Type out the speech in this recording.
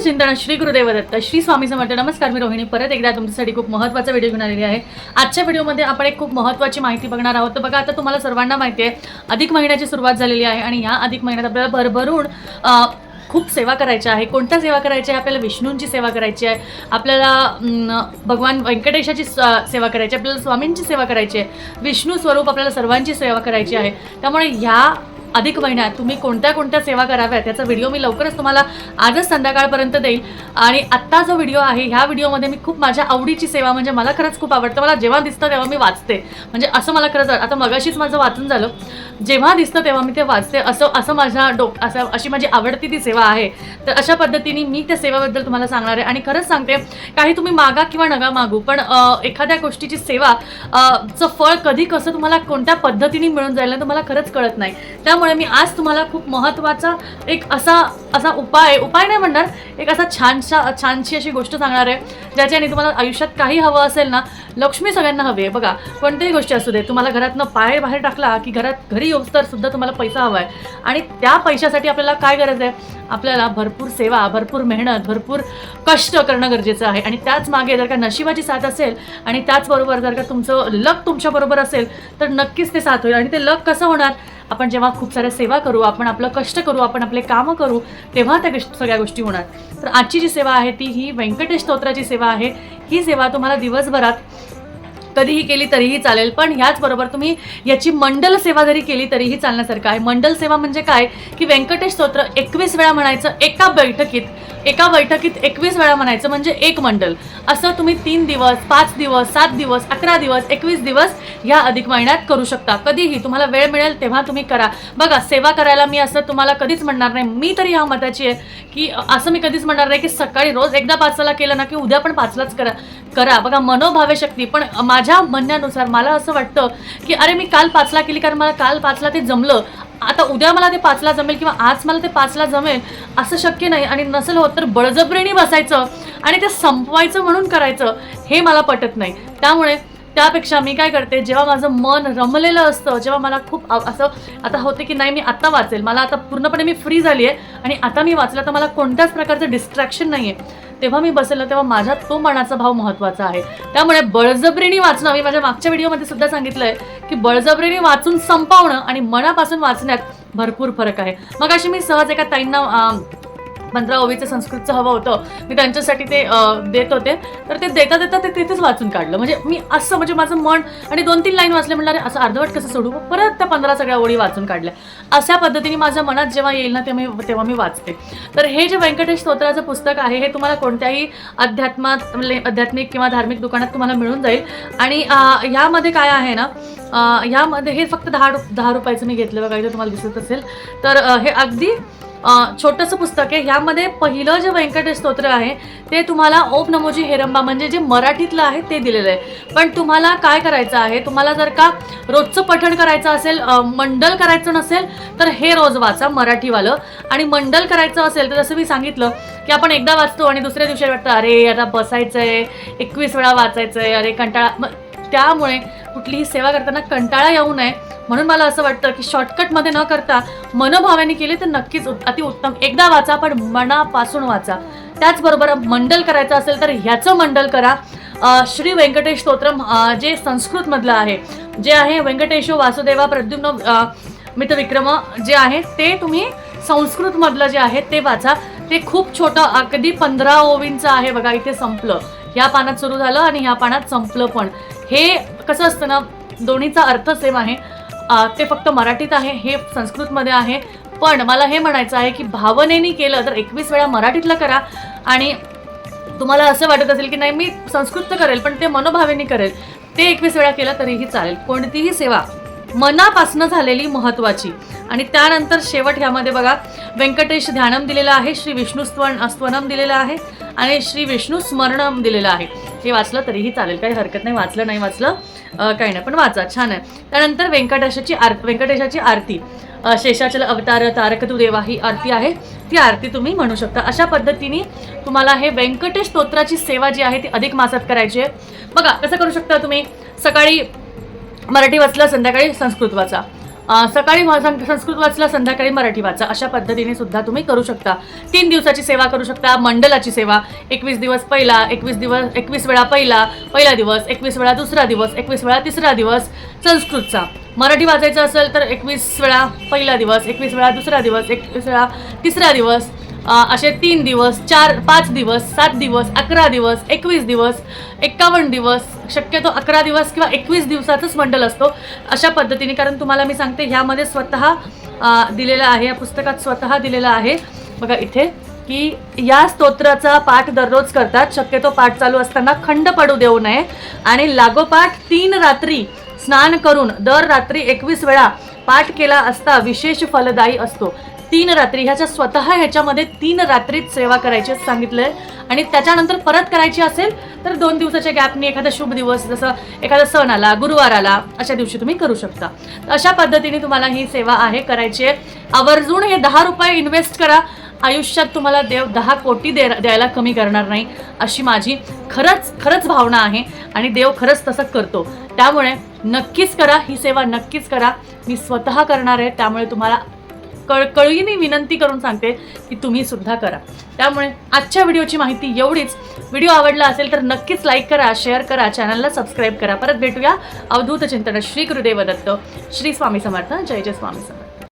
चिंतन श्री गुरुदेव दत्त श्री स्वामी समर्थ. नमस्कार मी रोहिणी. परत एकदा तुमच्यासाठी खूप महत्त्वाचा व्हिडिओ घेऊन आलेली आहे. आजच्या व्हिडिओमध्ये आपण एक खूप महत्त्वाची माहिती बघणार आहोत. तर बघा आता तुम्हाला सर्वांना माहिती आहे अधिक महिन्याची सुरुवात झालेली आहे आणि या अधिक महिन्यात आपल्याला भरभरून खूप सेवा करायची आहे. कोणत्या सेवा करायची आहे? आपल्याला विष्णूंची सेवा करायची आहे. आपल्याला भगवान व्यंकटेशाची स- सेवा करायची आहे. आपल्याला स्वामींची सेवा करायची आहे. विष्णू स्वरूप आपल्याला सर्वांची सेवा करायची आहे. त्यामुळे ह्या अधिक महिन्यात तुम्ही कोणत्या कोणत्या सेवा कराव्यात त्याचा व्हिडिओ मी लवकरच तुम्हाला आजच संध्याकाळपर्यंत देईल. आणि आत्ता जो व्हिडिओ आहे ह्या व्हिडिओमध्ये मी खूप माझ्या आवडीची सेवा म्हणजे मला खरंच खूप आवडतं. मला जेव्हा दिसतं तेव्हा मी वाचते. म्हणजे असं मला खरंच आता मगाशीच माझं वाचून झालं. जेव्हा दिसतं तेव्हा मी ते वाचते. असं असं माझ्या डोक असं अशी माझी आवडती ती सेवा आहे. तर अशा पद्धतीने मी त्या सेवेबद्दल तुम्हाला सांगणार आहे. आणि खरंच सांगते काही तुम्ही मागा किंवा नगा मागू पण एखाद्या गोष्टीची सेवा चं फळ कधी कसं तुम्हाला कोणत्या पद्धतीने मिळून जाईल ना तुम्हाला खरंच कळत नाही. त्या त्यामुळे मी आज तुम्हाला खूप महत्त्वाचा एक असा असा उपाय उपाय नाही म्हणणार एक असा छानशा छानशी अशी गोष्ट सांगणार आहे ज्याच्याने तुम्हाला आयुष्यात काही हवं असेल ना लक्ष्मी सगळ्यांना हवी आहे. बघा कोणत्याही गोष्टी असू दे तुम्हाला घरातनं पाय बाहेर टाकला की घरात घरी येऊस तर सुद्धा तुम्हाला पैसा हवा आहे. आणि त्या पैशासाठी आपल्याला काय गरज आहे? आपल्याला भरपूर सेवा भरपूर मेहनत भरपूर कष्ट करणं गरजेचं आहे. आणि त्याच मागे जर का नशिबाची साथ असेल आणि त्याचबरोबर जर का तुमचं लक तुमच्याबरोबर असेल तर नक्कीच ते साथ होईल. आणि ते लक कसं होणार? आपण जेव्हा खूप साऱ्या सेवा करू आपण आपलं कष्ट करू आपण आपले कामं करू तेव्हा त्या सगळ्या गोष्टी होणार. तर आजची जी सेवा आहे ती ही व्यंकटेश स्तोत्राची सेवा आहे. ही सेवा तुम्हाला दिवसभरात कधीही केली तरीही चालेल पण ह्याचबरोबर तुम्ही याची मंडल सेवा जरी केली तरीही चालण्यासारखं आहे. मंडल सेवा म्हणजे काय? की व्यंकटेश स्तोत्र एकवीस वेळा म्हणायचं एका बैठकीत एका बैठकीत एकवीस वेळा म्हणायचं म्हणजे एक मंडल. असं तुम्ही तीन दिवस पाच दिवस सात दिवस अकरा दिवस एकवीस दिवस ह्या अधिक महिन्यात करू शकता. कधीही तुम्हाला वेळ मिळेल तेव्हा तुम्ही करा. बघा सेवा करायला मी असं तुम्हाला कधीच म्हणणार नाही. मी तरी ह्या मताची आहे की असं मी कधीच म्हणणार नाही की सकाळी रोज एकदा पाचला केलं ना की उद्या पण पाचलाच करा करा. बघा मनोभावे शक्ती. पण माझ्या म्हणण्यानुसार मला असं वाटतं की अरे मी काल पाचला केली कारण मला काल पाचला ते जमलं. आता उद्या मला ते पाचला जमेल किंवा आज मला ते पाचला जमेल असं शक्य नाही. आणि नसेल होत तर बळजबरीने बसायचं आणि ते संपवायचं म्हणून करायचं हे मला पटत नाही. त्यामुळे त्यापेक्षा मी काय करते जेव्हा माझं मन रमलेलं असतं जेव्हा मला खूप असं आता होते की नाही मी आत्ता वाचेल. मला आता पूर्णपणे मी फ्री झाली आहे आणि आता मी वाचलं तर मला कोणत्याच प्रकारचं डिस्ट्रॅक्शन नाही आहे तेव्हा मी बसेल तेव्हा माझ्या तो मनाचा भाव महत्त्वाचा आहे. त्यामुळे बळजबरीने वाचणं मी माझ्या मागच्या व्हिडिओमध्ये सुद्धा सांगितलं आहे की बळजबरीने वाचून संपवणं आणि मनापासून वाचण्यात भरपूर फरक आहे. मग अशी मी सहज एका ताईंना पंधरा ओवीचं संस्कृतचं हवं होतं. मी त्यांच्यासाठी ते देत होते. तर ते देता देता ते तिथेच वाचून काढलं. म्हणजे मी असं म्हणजे माझं मन आणि दोन तीन लाईन वाचले म्हणलं असं अर्धवट कसं सोडू? परत त्या पंधरा सगळ्या ओळी वाचून काढल्या. अशा पद्धतीने माझ्या मनात जेव्हा येईल ना तेव्हा मी तेव्हा मी वाचते. तर हे जे व्यंकटेश स्तोत्राचं पुस्तक आहे हे तुम्हाला कोणत्याही अध्यात्मात म्हणजे आध्यात्मिक किंवा धार्मिक दुकानात तुम्हाला मिळून जाईल. आणि ह्यामध्ये काय आहे ना ह्यामध्ये हे फक्त दहा दहा रुपयाचं मी घेतलं बघा तुम्हाला दिसत असेल. तर हे अगदी छोटंसं पुस्तक आहे. ह्यामध्ये पहिलं जे व्यंकटेश स्तोत्र आहे ते तुम्हाला ओम नमोजी हेरंबा म्हणजे जे मराठीतलं आहे ते दिलेलं आहे. पण तुम्हाला काय करायचं आहे? तुम्हाला जर का रोजचं पठण करायचं असेल मंडल करायचं नसेल तर हे रोज वाचा मराठीवालं. आणि मंडल करायचं असेल तर जसं मी सांगितलं की आपण एकदा वाचतो आणि दुसऱ्या दिवशी वाटतं अरे आता बसायचं आहे एकवीस वेळा वाचायचं आहे अरे कंटाळा मग त्यामुळे कुठलीही सेवा करताना कंटाळा येऊ नये. म्हणून मला असं वाटतं की शॉर्टकटमध्ये न करता मनोभावाने केली तर नक्कीच अतिउत्तम एकदा वाचा पण मनापासून वाचा. त्याचबरोबर मंडल करायचं असेल तर ह्याचं मंडल करा. श्री व्यंकटेश स्तोत्रम जे संस्कृतमधलं आहे जे आहे व्यंकटेशो वासुदेवा प्रद्युम्न अं, विक्रम जे आहे ते तुम्ही संस्कृतमधलं जे आहे ते वाचा. ते खूप छोटं अगदी पंधरा ओवींचं आहे बघा इथे संपलं. ह्या पानात सुरू झालं आणि ह्या पानात संपलं पण. हे कसं असतं ना दोन्हीचा अर्थ सेम आहे. ते फक्त मराठीत आहे हे संस्कृतमध्ये आहे. पण मला हे म्हणायचं आहे की भावनेनी केलं तर एकवीस वेळा मराठीतलं करा. आणि तुम्हाला असं वाटत असेल की नाही मी संस्कृत करेल पण ते मनोभावेनी करेल. ते एकवीस वेळा केलं तरीही चालेल. कोणतीही सेवा मनापासनं झालेली महत्त्वाची आणि त्यानंतर शेवट ह्यामध्ये बघा व्यंकटेश ध्यानम दिलेलं आहे श्री विष्णू स्वन स्तवनम दिलेलं आहे आणि श्री विष्णू स्मरणम दिलेलं आहे. हे वाचलं तरीही चालेल. काही हरकत नाही वाचलं नाही वाचलं काही नाही. पण वाचा छान आहे. त्यानंतर व्यंकटेशाची आर व्यंकटेशाची आरती. शेषाचल अवतार तारक तू देवा ही आरती आहे. ती आरती तुम्ही म्हणू शकता. अशा पद्धतीने तुम्हाला हे व्यंकटेश स्तोत्राची सेवा जी आहे ती अधिक मासात करायची आहे. बघा कसं करू शकता तुम्ही? सकाळी मराठी वाचलं संध्याकाळी संस्कृत वाचा. सकाळी संस्कृत वाचला संध्याकाळी मराठी वाचा. अशा पद्धतीने सुद्धा तुम्ही करू शकता. तीन दिवसाची सेवा करू शकता. मंडलाची सेवा. एकवीस दिवस पहिला एकवीस दिवस एकवीस वेळा पहिला पहिला दिवस एकवीस वेळा दुसरा दिवस एकवीस वेळा तिसरा दिवस संस्कृतचा. मराठी वाचायचं असेल तर एकवीस वेळा पहिला दिवस एकवीस वेळा दुसरा दिवस एकवीस वेळा तिसरा दिवस असे तीन दिवस चार पाच दिवस सात दिवस अकरा दिवस एकवीस दिवस एक्कावन्न दिवस शक्यतो अकरा दिवस किंवा एकवीस दिवसाचंच मंडल असतो अशा पद्धतीने. कारण तुम्हाला मी सांगते ह्यामध्ये स्वतः दिलेलं आहे या पुस्तकात स्वतः दिलेलं आहे. बघा इथे की या स्तोत्राचा पाठ दररोज करतात. शक्यतो पाठ चालू असताना खंड पडू देऊ नये. आणि लागोपाठ तीन रात्री स्नान करून दर रात्री एकवीस वेळा पाठ केला असता विशेष फलदायी असतो. तीन रात्री ह्याच्या स्वतः ह्याच्यामध्ये तीन रात्रीत सेवा करायची असं सांगितलंय. आणि त्याच्यानंतर परत करायची असेल तर दोन दिवसाच्या गॅपने एखादा शुभ दिवस जसं एखादा सण आला गुरुवार आला अशा दिवशी तुम्ही करू शकता. अशा पद्धतीने तुम्हाला ही सेवा आहे करायची आहे. आवर्जून हे दहा रुपये इन्व्हेस्ट करा. आयुष्यात तुम्हाला देव दहा कोटी दे द्यायला कमी करणार नाही अशी माझी खरंच खरंच भावना आहे. आणि देव खरंच तसं करतो. त्यामुळे नक्कीच करा ही सेवा नक्कीच करा. मी स्वतः करणार आहे त्यामुळे तुम्हाला कळकळीने विनंती करून सांगते की तुम्ही सुद्धा करा. त्यामुळे आजच्या व्हिडिओची माहिती एवढीच. व्हिडिओ आवडला असेल तर नक्कीच लाईक करा शेअर करा चॅनलला सबस्क्राईब करा. परत भेटूया अवधूत चिंतन श्री गुरुदेव दत्त. श्री स्वामी समर्थ. जय जय स्वामी समर्थ.